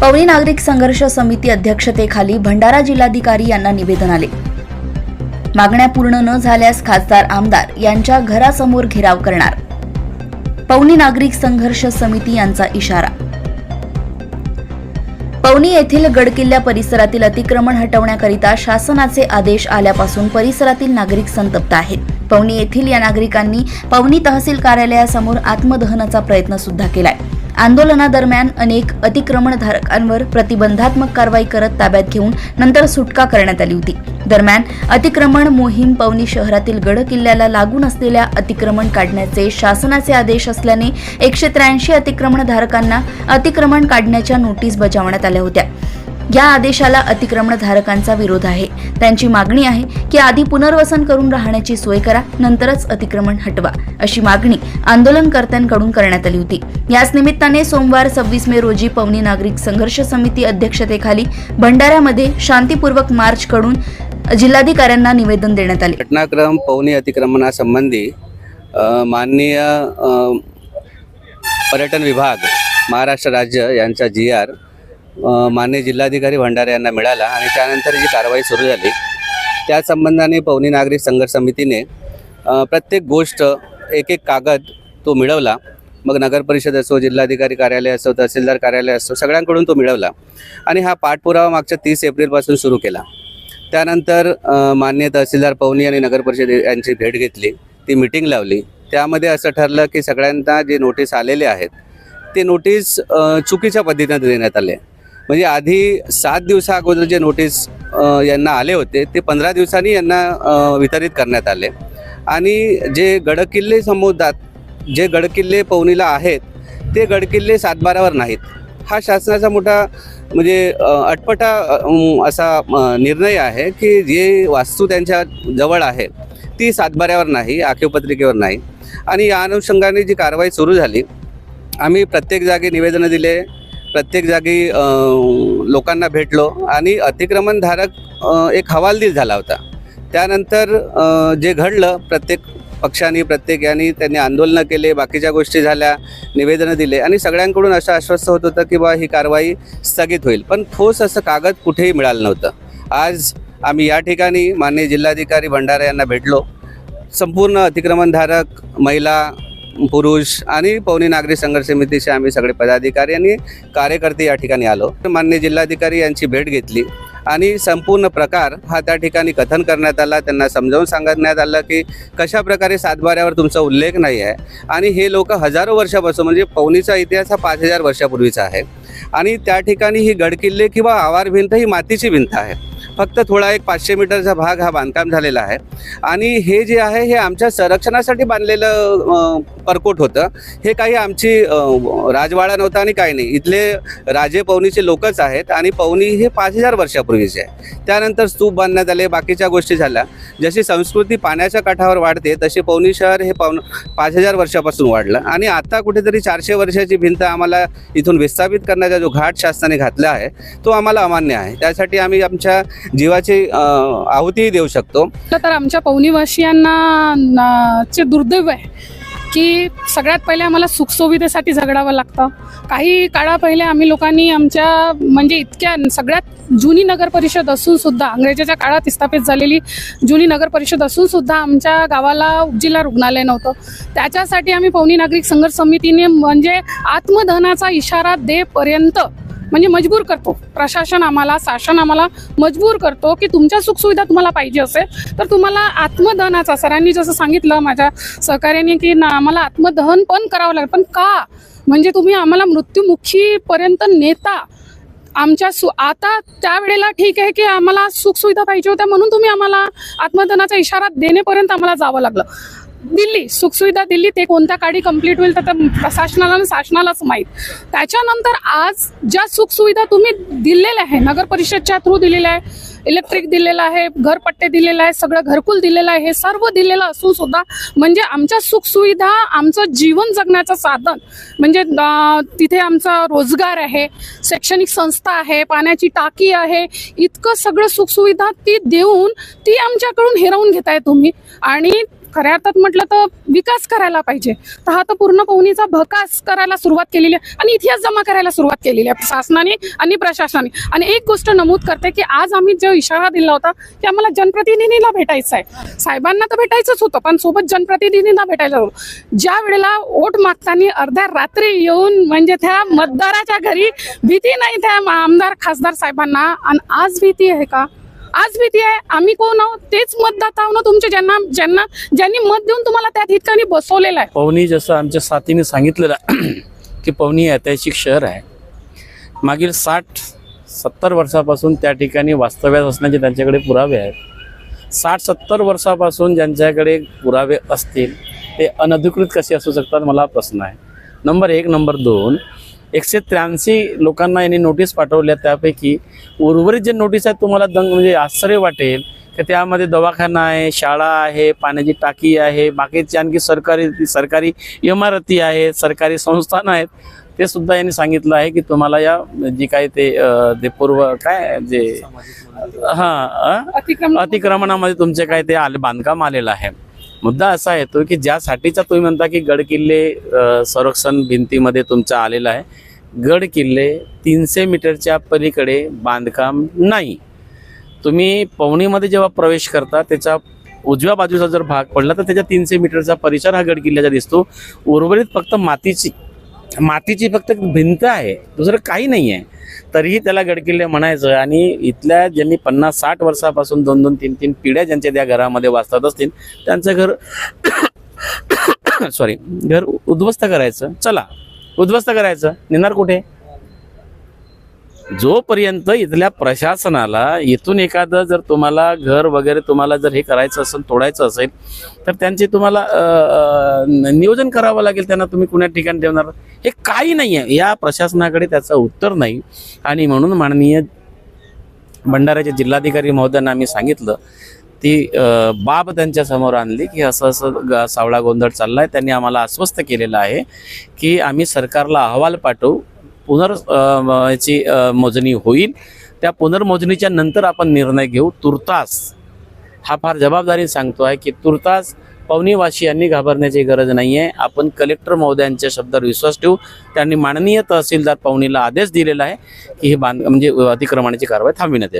पवनी नागरिक संघर्ष समिती अध्यक्षतेखाली भंडारा जिल्हाधिकारी यांना निवेदन आले. मागण्या पूर्ण न झाल्यास खासदार आमदार यांच्या घरासमोर घेराव करणार. पवनी नागरिक संघर्ष समिती यांचा इशारा. पवनी येथील गडकिल्ल्या परिसरातील अतिक्रमण हटवण्याकरिता शासनाचे आदेश आल्यापासून परिसरातील नागरिक संतप्त आहेत. पवनी येथील या नागरिकांनी पवनी तहसील कार्यालयासमोर आत्मदहनाचा प्रयत्न सुद्धा केलाय. आंदोलनादरम्यान अनेक अतिक्रमणधारकांवर प्रतिबंधात्मक कारवाई करत ताब्यात घेऊन नंतर सुटका करण्यात आली होती. दरम्यान अतिक्रमण मोहीम पवनी शहरातील गड किल्ल्याला लागून असलेल्या अतिक्रमण काढण्याचे शासनाचे आदेश असल्याने एकशे त्र्याऐंशी अतिक्रमणधारकांना अतिक्रमण काढण्याच्या नोटीस बजावण्यात आल्या होत्या. या आदेशाला अतिक्रमणधारकांचा विरोध आहे. त्यांची मागणी आहे की आधी पुनर्वसन करून राहण्याची सोय करा नंतरच अतिक्रमण हटवा अशी मागणी आंदोलनकर्त्यांकडून करण्यात आली होती. याच निमित्ताने सोमवार सव्वीस मे रोजी पवनी नागरिक संघर्ष समिती अध्यक्षतेखाली भंडाऱ्यामध्ये शांतीपूर्वक मार्च कडून जिल्हाधिकाऱ्यांना निवेदन देण्यात आले. घटनाक्रम पवनी अतिक्रमणासंबंधी माननीय पर्यटन विभाग महाराष्ट्र राज्य यांचा जी आर माननीय जिल्हाधिकारी भंडारे यांना मिळाला आणि त्यानंतर जी कारवाई सुरू झाली त्या संबंधाने पवनी नागरिक संघर्ष समितीने प्रत्येक गोष्ट एक एक कागद तो मिळवला. मग नगर परिषद असो जिल्हाधिकारी कार्यालय असो तहसीलदार कार्यालय असो सगळ्यांकडून तो मिळवला आणि हा पाठपुरावा मागच्या तीस एप्रिलपासून सुरू केला. त्यानंतर मान्य माननीय तहसीलदार पवनी आणि नगर परिषद यांची भेट घेतली ती मिटिंग लावली. त्यामध्ये असं ठरलं की सगळ्यांना जे नोटीस आलेले आहेत ते नोटीस चुकीच्या पद्धतीनं देण्यात आले. म्हणजे आधी सात दिवसा अगोदर जे नोटीस यांना आले होते ते पंधरा दिवसांनी यांना वितरित करण्यात आले. आणि जे गडकिल्ले समुद्रात जे गडकिल्ले पवनीला आहेत ते गडकिल्ले सातबारावर नाहीत. हा शासनाचा मोठा म्हणजे अटपटा असा निर्णय आहे की जे वास्तू त्यांच्या जवळ आहे ती सातबाऱ्यावर नाही आखेवपत्रिकेवर नाही. आणि या अनुषंगाने जी कारवाई सुरू झाली आम्ही प्रत्येक जागी निवेदनं दिले प्रत्येक जागी लोकांना भेटलो आणि अतिक्रमणधारक एक हवालदिल झाला होता. त्यानंतर जे घडलं प्रत्येक पक्षांनी प्रत्येक यांनी त्यांनी आंदोलनं केले बाकीच्या गोष्टी झाल्या निवेदनं दिले आणि सगळ्यांकडून असं आश्वस्त होत होतं की बा ही कारवाई स्थगित होईल. पण ठोस असं कागद कुठेही मिळालं नव्हतं. आज आम्ही या ठिकाणी माननीय जिल्हाधिकारी भंडारा यांना भेटलो. संपूर्ण अतिक्रमणधारक महिला पुरुष आणि पवनी नागरी संघर्ष समितीचे आम्ही सगळे पदाधिकारी आणि कार्यकर्ते या ठिकाणी आलो. माननीय जिल्हाधिकारी यांची भेट घेतली आणि संपूर्ण प्रकार हा त्या ठिकाणी कथन करण्यात आला. त्यांना समजावून सांगण्यात आलं की कशा प्रकारे सातबाऱ्यावर तुमचा उल्लेख नाही आहे आणि हे लोक हजारो वर्षापासून म्हणजे पवनीचा इतिहास हा पाच हजार वर्षापूर्वीचा आहे. आणि त्या ठिकाणी ही गडकिल्ले किंवा आवार भिंत ही मातीची भिंत आहे. फक्त थोडा एक पाचशे मीटरचा भाग हा बांधकाम झालेला आहे. आणि हे जे आहे हे आमच्या संरक्षणासाठी बांधलेलं परकोट होतं. हे काही आमची राजवाडा नव्हता आणि काही नाही. इथले राजे पवनीचे लोकच आहेत आणि पवनी हे पाच हजार वर्षापूर्वीचे आहे त्यानंतर स्तूप बांधण्यात आले बाकीच्या गोष्टी झाल्या. जशी संस्कृती पाण्याच्या काठावर वाढते तशी पवनी शहर हे पवन पाच हजार वर्षापासून वाढलं. आणि आता कुठेतरी चारशे वर्षाची भिंत आम्हाला इथून विस्थापित करण्याचा जो घाट शासनाने घातला आहे तो आम्हाला अमान्य आहे. त्यासाठी आम्ही आमच्या जीवाची आहुतीही देऊ शकतो. तर आमच्या पवनीवासियांना चे दुर्दैव आहे. की सगळ्यात पहिले आम्हाला सुखसुविधेसाठी झगडावं लागतं. काही काळा पहिले आम्ही लोकांनी आमच्या म्हणजे इतक्या सगळ्यात जुनी नगर परिषद असून सुद्धा अंग्रेजाच्या काळात स्थापित झालेली जुनी नगर परिषद असून सुद्धा आमच्या गावाला उपजिल्हा रुग्णालय नव्हतं. त्याच्यासाठी आम्ही पवनी नागरिक संघर्ष समितीने म्हणजे आत्मधनाचा इशारा देपर्यंत म्हणजे मजबूर करतो. प्रशासन आम्हाला शासन आम्हाला मजबूर करतो की तुमच्या सुखसुविधा तुम्हाला पाहिजे असेल तर तुम्हाला आत्मदहनाचा सरांनी जसं सांगितलं माझ्या सहकार्याने की ना आम्हाला आत्मदहन पण करावं लागेल. पण का? म्हणजे तुम्ही आम्हाला मृत्युमुखीपर्यंत नेता. आमच्या सु आता त्यावेळेला ठीक आहे की आम्हाला सुखसुविधा पाहिजे होत्या म्हणून तुम्ही आम्हाला आत्मदहनाचा इशारा देणेपर्यंत आम्हाला जावं लागलं. दिल्ली सुखसुविधा दिल्ली ते कोणत्या काळी कंप्लीट होईल तर प्रशासनाला आणि शासनालाच माहीत. त्याच्यानंतर आज ज्या सुखसुविधा तुम्ही दिलेल्या आहे नगर परिषदच्या थ्रू दिलेल्या आहे इलेक्ट्रिक दिलेलं आहे घरपट्टे दिलेलं आहे सगळं घरकुल दिलेलं आहे हे सर्व दिलेलं असून सुद्धा म्हणजे आमच्या सुखसुविधा आमचं जीवन जगण्याचं साधन म्हणजे तिथे आमचा रोजगार आहे शैक्षणिक संस्था आहे पाण्याची टाकी आहे इतकं सगळं सुखसुविधा ती देऊन ती आमच्याकडून हिरावून घेताय तुम्ही. आणि खऱ्या अर्थात म्हटलं तर विकास करायला पाहिजे. तर हा तर पूर्ण पवनीचा भकास करायला सुरुवात केलेली आहे आणि इतिहास जमा करायला सुरुवात केलेली आहे शासनाने आणि प्रशासनाने. आणि एक गोष्ट नमूद करते की आज आम्ही जो इशारा दिला होता की आम्हाला जनप्रतिनिधीला भेटायचं आहे. साहेबांना तर भेटायचंच होतं पण सोबत जनप्रतिनिधींना भेटायला होतं ज्या वेळेला वोट मागताना अर्ध्या रात्री येऊन म्हणजे त्या मतदाराच्या घरी भीती नाही त्या आमदार खासदार साहेबांना. आणि आज भीती आहे का? आज भीती आहे. आम्ही कोण आहोत? तेच मतदाता आहो ना तुमचे ज्यांना ज्यांना ज्यांनी मत देऊन तुम्हाला त्या ठिकाणी बसवलेलं आहे. पवनी जसं आमच्या साथीने सांगितलेलं की पवनी हे ऐतिहासिक शहर आहे. मागील साठ सत्तर वर्षापासून त्या ठिकाणी वास्तव्यात असण्याचे त्यांच्याकडे पुरावे आहेत. साठ सत्तर वर्षापासून ज्यांच्याकडे पुरावे असतील ते अनधिकृत कसे असू शकतात मला प्रश्न आहे. नंबर एक नंबर दोन एकशे त्र्याऐंशी लोकांना यांनी नोटीस पाठवल्या त्यापैकी उर्वरित जे नोटीस आहेत तुम्हाला दंग म्हणजे आश्चर्य वाटेल की त्यामध्ये दवाखाना आहे शाळा आहे पाण्याची टाकी आहे बाकीची आणखी सरकारी सरकारी इमारती आहेत सरकारी संस्थानं आहेत ते सुद्धा यांनी सांगितलं आहे की तुम्हाला या जी काही ते ते पूर्व काय जे हां अतिक्रमण अतिक्रमणामध्ये. तुमचे काय ते आले बांधकाम आलेलं आहे. मुद्दा असा येतो की ज्यासाठीचा तुम्ही म्हणता की गड किल्ले संरक्षण भिंतीमध्ये तुमचा आलेला आहे. गड किल्ले तीनशे मीटरच्या पलीकडे बांधकाम नाही. तुम्ही पवनीमध्ये जेव्हा प्रवेश करता त्याच्या उजव्या बाजूचा जर भाग पडला तर त्याच्या तीनशे मीटरचा परिसर हा गड किल्ल्याचा दिसतो. उर्वरित फक्त मातीची मातीची फक्त भिंत आहे दुसरं काही नाही आहे तरीही त्याला गडकिल्ले म्हणायचं आणि इथल्या ज्यांनी पन्नास साठ वर्षापासून दोन दोन तीन तीन पिढ्या ज्यांच्या त्या घरामध्ये वाचतात असतील त्यांचं घर सॉरी घर उद्ध्वस्त करायचं. चला उद्ध्वस्त करायचं. नेणार कुठे? जोपर्यंत इथल्या प्रशासनाला इथून एखादं जर तुम्हाला घर वगैरे तुम्हाला जर हे करायचं असेल तोडायचं असेल तर त्यांचे तुम्हाला नियोजन करावं लागेल त्यांना तुम्ही कुण्या ठिकाणी ठेवणार हे काही नाही आहे. या प्रशासनाकडे त्याचं उत्तर नाही. आणि म्हणून माननीय भंडाऱ्याचे जिल्हाधिकारी महोदयांना आम्ही सांगितलं ती बाब त्यांच्यासमोर आणली की असं असं सावळा गोंधळ चालला आहे त्यांनी आम्हाला आश्वस्त केलेलं आहे की आम्ही सरकारला अहवाल पाठवू. पुनर् याची मोजणी होईल. त्या पुनर्मोजणीच्या नंतर आपण निर्णय घेऊ. तुर्तास. हा फार जबाबदारी सांगतो आहे की तुर्तास पवनीवासियांनी घाबरण्याची गरज नाही आहे आपण कलेक्टर महोदयांच्या शब्दावर विश्वास ठेवू. त्यांनी माननीय तहसीलदार पवनीला आदेश दिलेला आहे की हे बांध म्हणजे अतिक्रमणाची कारवाई थांबविण्यात यावी.